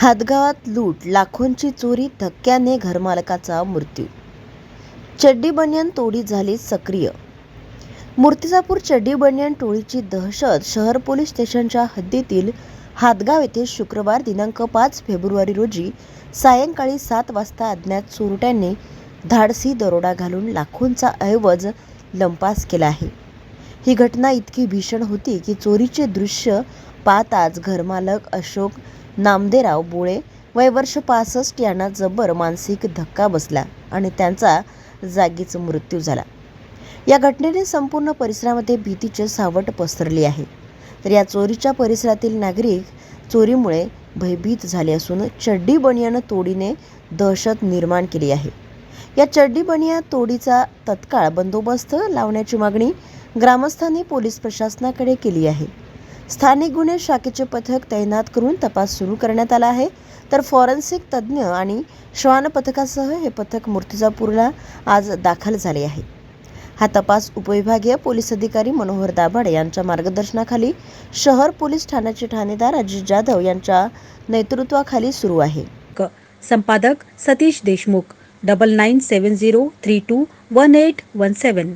हादगावात लूट लाखोंची चोरी धक्क्याने घरमालकाचा मृत्यू. चड्डी बनियन तोडी झाली सक्रिय. मूर्तिजापूर चड्डी बनियन टोळीची दहशत शहर पोलीस स्टेशनच्या हद्दीतील हादगाव येथे शुक्रवार दिनांक पाच फेब्रुवारी रोजी सायंकाळी सात वाजता अज्ञात चोरट्यांनी धाडसी दरोडा घालून लाखोंचा ऐवज लंपास केला आहे. ही घटना इतकी भीषण होती की चोरीचे दृश्य पाहताच घरमालक अशोक नामदेराव बोळे वय वर्ष पासष्ट यांना जबर मानसिक धक्का बसला आणि त्यांचा जागीच मृत्यू झाला. या घटनेने संपूर्ण परिसरामध्ये भीतीचे सावट पसरली आहे. तर या चोरीच्या परिसरातील नागरिक चोरीमुळे भयभीत झाले असून चड्डी बनियान तोडीने दहशत निर्माण केली आहे. या चड्डी बनिया तोडीचा तत्काळ बंदोबस्त लावण्याची मागणी ग्रामस्थांनी पोलीस प्रशासनाकडे केली आहे. स्थानिक गुन्हे शाखेचे पथक तैनात करून तपास सुरू करण्यात आला आहे. तर फॉरेन्सिक तज्ज्ञ आणि श्वान पथकासह हे पथक मूर्तिजापूरला आज दाखल झाले आहे. हा तपास उपविभागीय पोलीस अधिकारी मनोहर दाभाडे यांच्या मार्गदर्शनाखाली शहर पोलीस ठाण्याचे ठाणेदार अजित जाधव यांच्या नेतृत्वाखाली सुरू आहे. क. संपादक Satish Deshmukh double nine seven zero three two one eight one seven